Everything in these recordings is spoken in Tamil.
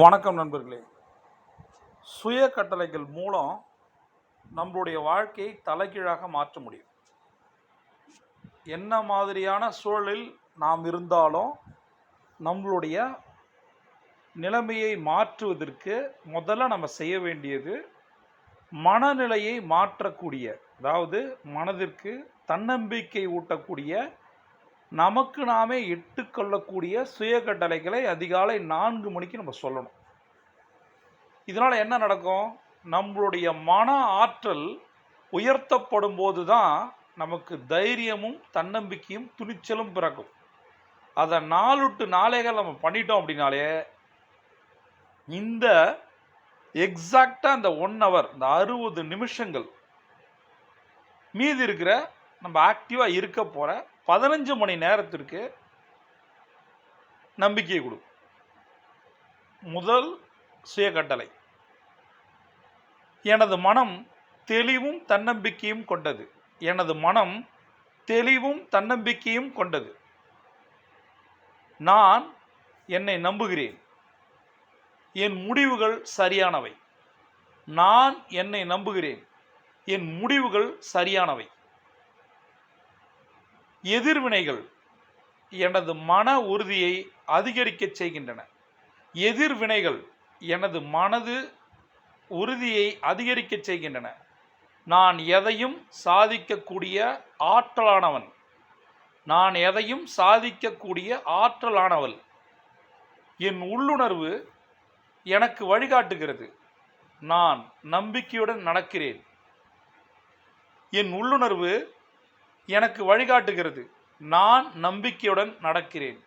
வணக்கம் நண்பர்களே. சுய கட்டளைகள் மூலம் நம்மளுடைய வாழ்க்கையை தலைகீழாக மாற்ற முடியும். என்ன மாதிரியான சூழலில் நாம் இருந்தாலும் நம்மளுடைய நிலைமையை மாற்றுவதற்கு முதல்ல நம்ம செய்ய வேண்டியது மனநிலையை மாற்றக்கூடிய அதாவது மனதிற்கு தன்னம்பிக்கை ஊட்டக்கூடிய நமக்கு நாமே இட்டுக்கொள்ளக்கூடிய சுய கட்டளைகளை அதிகாலை நான்கு மணிக்கு நம்ம சொல்லணும். இதனால் என்ன நடக்கும்? நம்மளுடைய மன ஆற்றல் உயர்த்தப்படும் போது தான் நமக்கு தைரியமும் தன்னம்பிக்கையும் துணிச்சலும் பிறக்கும். அதை நாலுட்டு நாளைகள் நம்ம பண்ணிட்டோம் அப்படின்னாலே இந்த எக்ஸாக்டாக இந்த ஒன் ஹவர் இந்த அறுபது நிமிஷங்கள் மீதி இருக்கிற நம்ம ஆக்டிவாக இருக்க போகிற பதினஞ்சு மணி நேரத்திற்கு நம்பிக்கையை கொடு. முதல் சுயகட்டளை. எனது மனம் தெளிவும் தன்னம்பிக்கையும் கொண்டது. எனது மனம் தெளிவும் தன்னம்பிக்கையும் கொண்டது. நான் என்னை நம்புகிறேன். என் முடிவுகள் சரியானவை. நான் என்னை நம்புகிறேன். என் முடிவுகள் சரியானவை. எதிர்வினைகள் எனது மன உறுதியை அதிகரிக்கச் செய்கின்றன. எதிர்வினைகள் எனது மனது உறுதியை அதிகரிக்கச் செய்கின்றன. நான் எதையும் சாதிக்கக்கூடிய ஆற்றலானவன். நான் எதையும் சாதிக்கக்கூடிய ஆற்றலானவள். என் உள்ளுணர்வு எனக்கு வழிகாட்டுகிறது. நான் நம்பிக்கையுடன் நடக்கிறேன். என் உள்ளுணர்வு எனக்கு வழிகாட்டுகிறது. நான் நம்பிக்கையுடன் நடக்கிறேன்.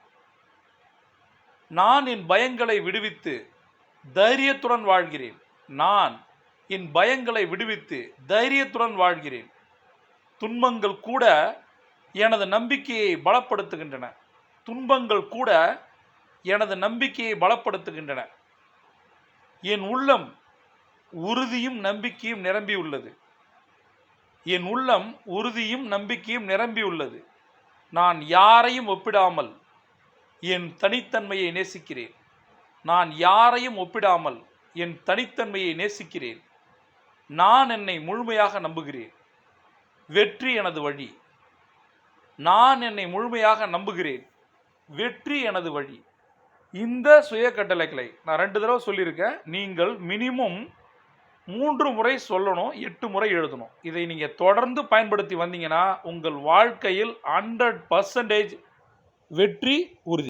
நான் என் பயங்களை விடுவித்து தைரியத்துடன் வாழ்கிறேன். நான் என் பயங்களை விடுவித்து தைரியத்துடன் வாழ்கிறேன். துன்பங்கள் கூட எனது நம்பிக்கையை பலப்படுத்துகின்றன. துன்பங்கள் கூட எனது நம்பிக்கையை பலப்படுத்துகின்றன. என் உள்ளம் உறுதியும் நம்பிக்கையும் நிரம்பியுள்ளது. என் உள்ளம் உறுதியும் நம்பிக்கையும் நிரம்பியுள்ளது நான் யாரையும் ஒப்பிடாமல் என் தனித்தன்மையை நேசிக்கிறேன். நான் யாரையும் ஒப்பிடாமல் என் தனித்தன்மையை நேசிக்கிறேன். நான் என்னை முழுமையாக நம்புகிறேன். வெற்றி எனது வழி. நான் என்னை முழுமையாக நம்புகிறேன். வெற்றி எனது வழி. இந்த சுய கட்டளைகளை நான் ரெண்டு தடவை சொல்லியிருக்கேன். நீங்கள் மினிமம் மூன்று முறை சொல்லணும் எட்டு முறை எழுதணும். இதை நீங்கள் தொடர்ந்து பயன்படுத்தி வந்தீங்கன்னா உங்கள் வாழ்க்கையில் ஹண்ட்ரட் பர்சன்டேஜ் வெற்றி உறுதி.